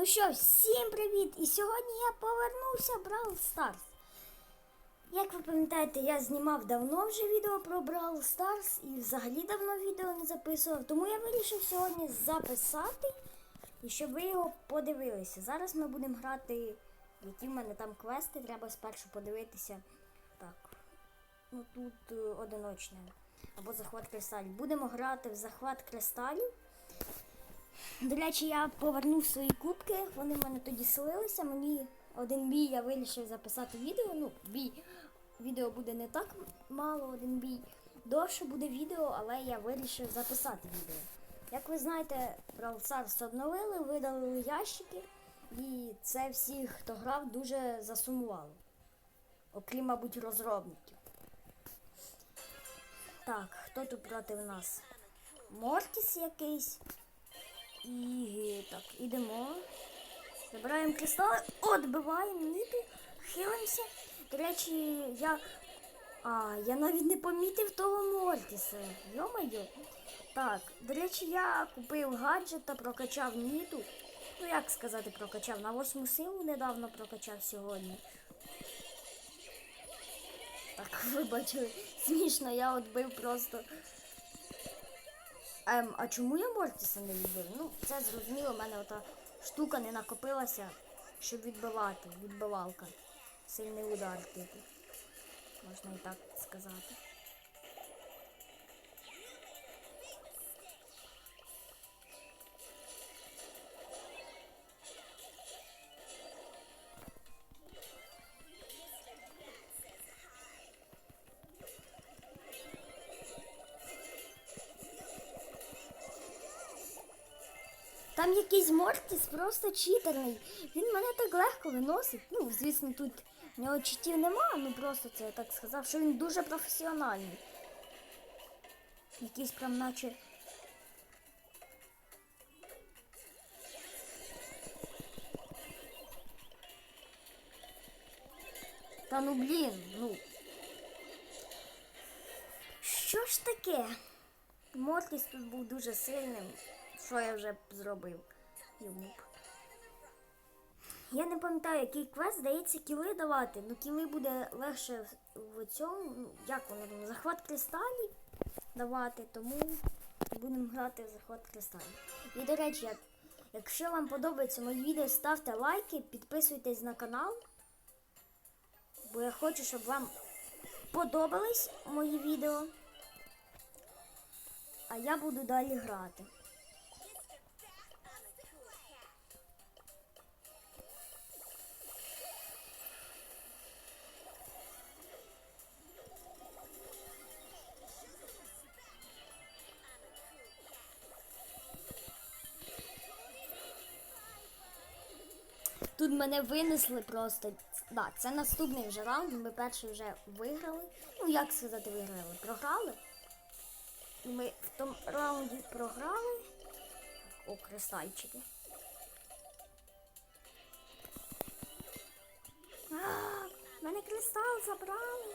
Ну що, всім привіт! І сьогодні я повернувся в Brawl Stars. Як ви пам'ятаєте, я знімав давно вже відео про Brawl Stars і взагалі давно відео не записував. Тому я вирішив сьогодні записати і щоб ви його подивилися. Зараз ми будемо грати, які в мене там квести, треба спершу подивитися. Так. Ну тут е, одиночне. Або захват кристалів. Будемо грати в захват кристалів. До речі, я повернув свої кубки, вони в мене тоді слилися. Мені один бій я вирішив записати відео. Ну, бій відео буде не так мало, один бій. Довше буде відео, але я вирішив записати відео. Як ви знаєте, Brawl Stars обновили, видалили ящики, і це всіх, хто грав, дуже засумувало. Окрім, мабуть, розробників. Так, хто тут проти нас? Мортіс якийсь. І так, ідемо. Забираємо кристали, отбиваємо ниту, хилимося. До речі, я. А, я навіть не помітив того Мортіса. Йо-моє. Так, до речі, я купив гаджет та прокачав ніту. Ну, як сказати, прокачав. На восьму силу недавно прокачав сьогодні. Так, ви бачили, смішно, я отбив просто. Ем, а чому я Мортіса не відбив? Ну, це зрозуміло, в мене ота штука не накопилася, щоб відбивати. Відбивалка. Сильний удар, типу. Можна і так сказати. Там якийсь Мортіс просто читерний. Він мене так легко виносить. Ну, звісно, тут в нього читів нема, ну просто це я так сказав, що він дуже професіональний. Якийсь прям наче. Та ну блін, ну. Що ж таке? Мортіс тут був дуже сильним. Що я вже зробив. Я не пам'ятаю, який квест здається кіли давати. Ну кіли буде легше в цьому. Ну, як воно там, захват кристалів давати, тому будемо грати в захват кристалів. І до речі, як, якщо вам подобається мої відео, ставте лайки, підписуйтесь на канал. Бо я хочу, щоб вам подобались мої відео. А я буду далі грати. Тут мене винесли просто. Да, це наступний вже раунд. Ми перший вже виграли. Ну, як сказати, виграли? Програли. Ми в тому раунді програли. О, кристальчики. А, мене кристал забрали.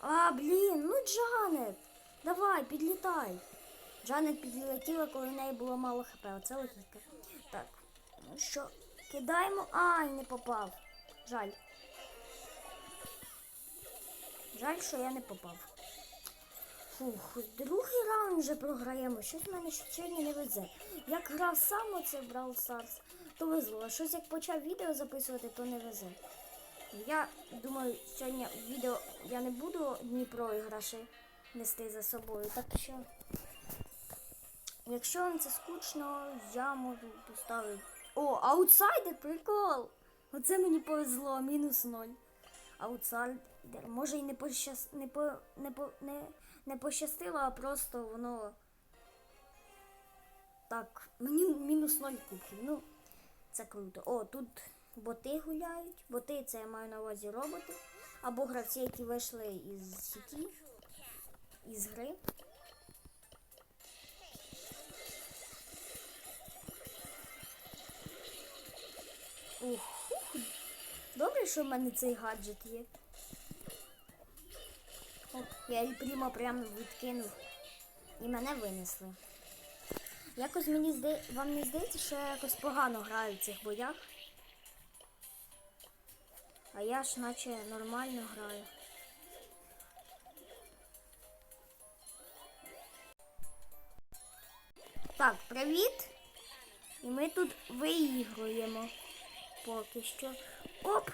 А, блін, ну Джанет. Давай, підлітай. Джанет підлетіла, коли в неї було мало хп. Оце логіка. Так. Що, кидаємо. Ай, не попав. Жаль. Жаль, що я не попав. Фух, другий раунд вже програємо. Щось в мене ще не везе. Як грав сам оце в Brawl Stars, то везло. Щось як почав відео записувати, то не везе. Я думаю, сьогодні відео я не буду Дніпро іграші нести за собою. Так що, якщо вам це скучно, я можу поставити. О, аутсайдер, прикол! Оце мені повезло, мінус ноль. Аутсайдер. Може і не пощас... не, по... не, по... не... не пощастило, а просто воно. Так, мені мінус ноль кубків. Ну, це круто. О, тут боти гуляють. Боти це я маю на увазі роботи. Або гравці, які вийшли із сіті, із гри. Ух, ух. Добре, що в мене цей гаджет є. О, я її прямо прямо відкинув. І мене винесли. Якось мені зда... вам не здається, що я якось погано граю в цих боях. А я ж наче нормально граю. Так, привіт. І ми тут виігруємо поки що. Оп!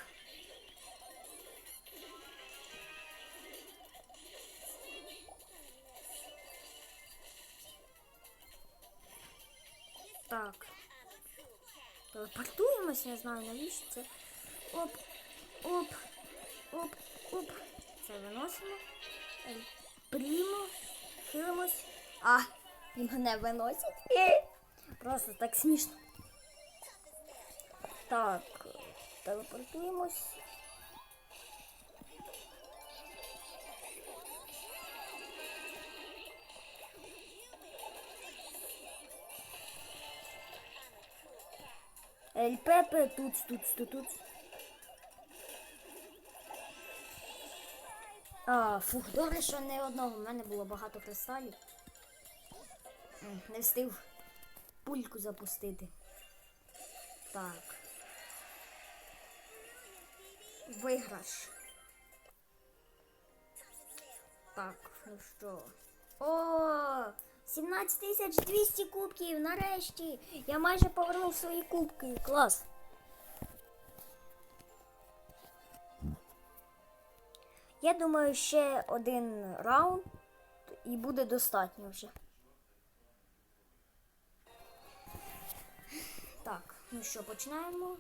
Так. Телепортуємося, я знаю, навіщо це. Оп, оп, оп, оп. Це виносимо. Ель Прімо. Хилимось. А, і мене виносять. Е, Просто так смішно. Так, телепортуємось. Ель Пепе, тут, тут, тут, тут. А, фух, добре, що не одного. У мене було багато кристалів. Не встиг пульку запустити. Так. Виграш. Так, ну що. О! 17200 кубків, нарешті! Я майже повернув свої кубки. Клас. Я думаю, ще один раунд і буде достатньо вже. Так, ну що, починаємо.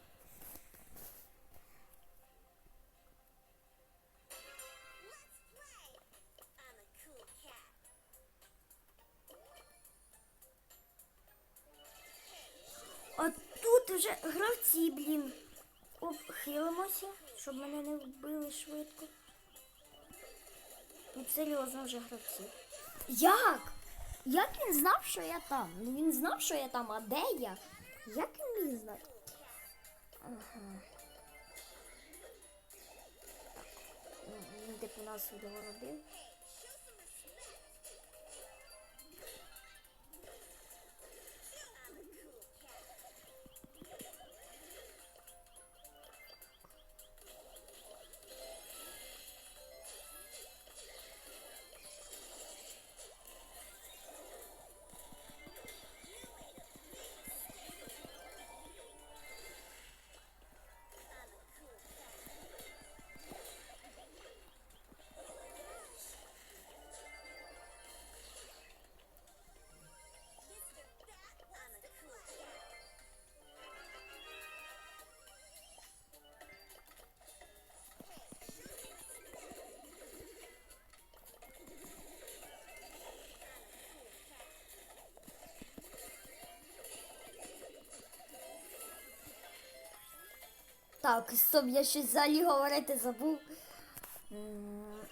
Хилимося, щоб мене не вбили швидко. Тут серйозно вже гравці. Як? Як він знав, що я там? Ну він знав, що я там, а де я? Як він міг знати? Ага. Ну, Він типу нас відгородив. Так, стоп, я щось взагалі говорити забув.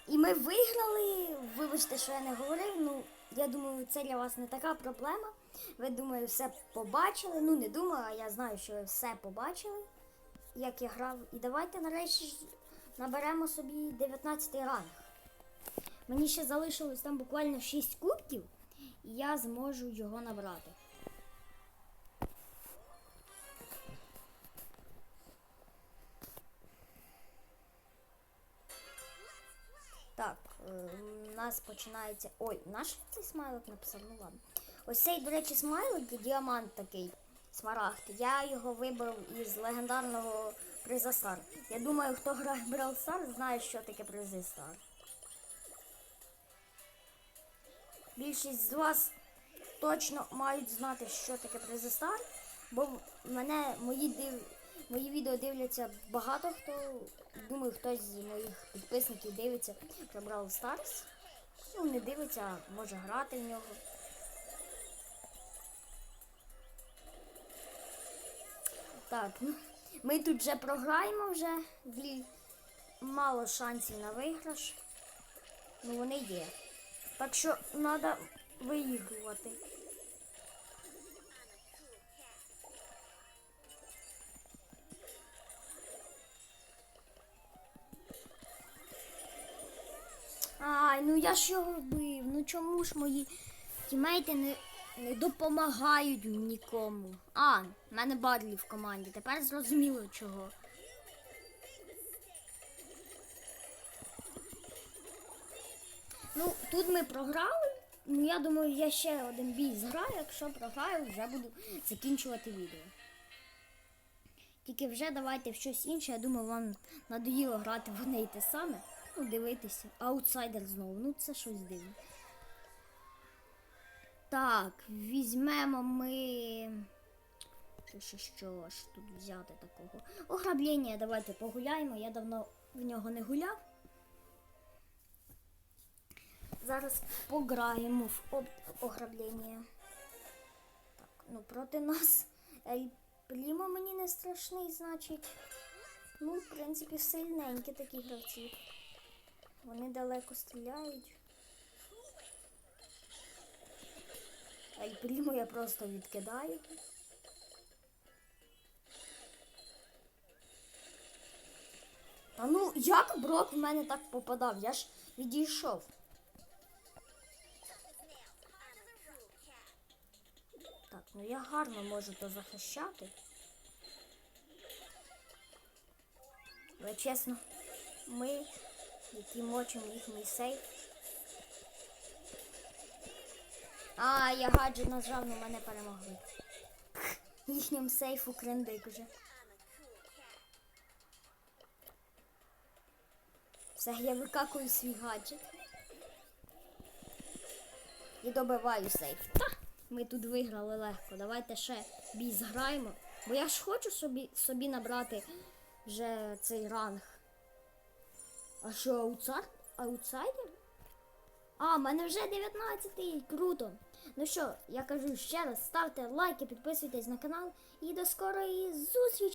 І ми виграли. Вибачте, що я не говорив. Ну, я думаю, це для вас не така проблема. Ви думаю, все побачили. Ну, не думаю, а я знаю, що ви все побачили, як я грав. І давайте нарешті наберемо собі 19 ранг. Мені ще залишилось там буквально 6 кубків, і я зможу його набрати. Нас починається. Ой, наш цей смайлик написав, ну ладно. Ось цей, до речі, смайлик, діамант такий, смарагд. Я його вибрав із легендарного приза Стар. Я думаю, хто грає в Brawl знає, що таке призи Стар. Більшість з вас точно мають знати, що таке призи Стар, бо мене мої див... мої відео дивляться багато хто. Думаю, хтось з моїх підписників дивиться про Brawl Stars. Не дивиться, а може грати в нього. Так, ну, ми тут вже програємо вже. Мало шансів на виграш. Ну вони є. Так що треба виігрувати. Я ж його. Ну чому ж мої тімейти не не допомагають нікому. А, в мене Барлі в команді. Тепер зрозуміло чого. Ну, тут ми програли. Ну, я думаю, я ще один бій зграю. Якщо програю, вже буду закінчувати відео. Тільки вже давайте в щось інше. Я думаю, вам надоїло грати в і те саме. Ну, дивитися. Аутсайдер знову. Ну, це щось дивне. Так, візьмемо ми. Що, що, ж тут взяти такого? Ограблення, давайте погуляємо. Я давно в нього не гуляв. Зараз пограємо в ограблення. Так, ну проти нас Ель Прімо мені не страшний, значить. Ну, в принципі, сильненькі такі гравці. Вони далеко стріляють. Ель Прімо я просто відкидаю. Та ну, як Брок в мене так попадав? Я ж відійшов. Так, ну я гарно можу то захищати. Але чесно, ми, які мочимо їхній сейф. А, я гаджет нажав, но мене перемогли. Їхнім сейфу крендик уже. Все, я викакую свій гаджет. І добиваю сейф. Та, ми тут виграли легко. Давайте ще бій зграємо. Бо я ж хочу собі, собі набрати вже цей ранг. А що, аутсайд? аутсайдер? А, в мене вже 19-й. Круто. Ну що, я кажу ще раз, ставте лайки, підписуйтесь на канал і до скорої зустрічі!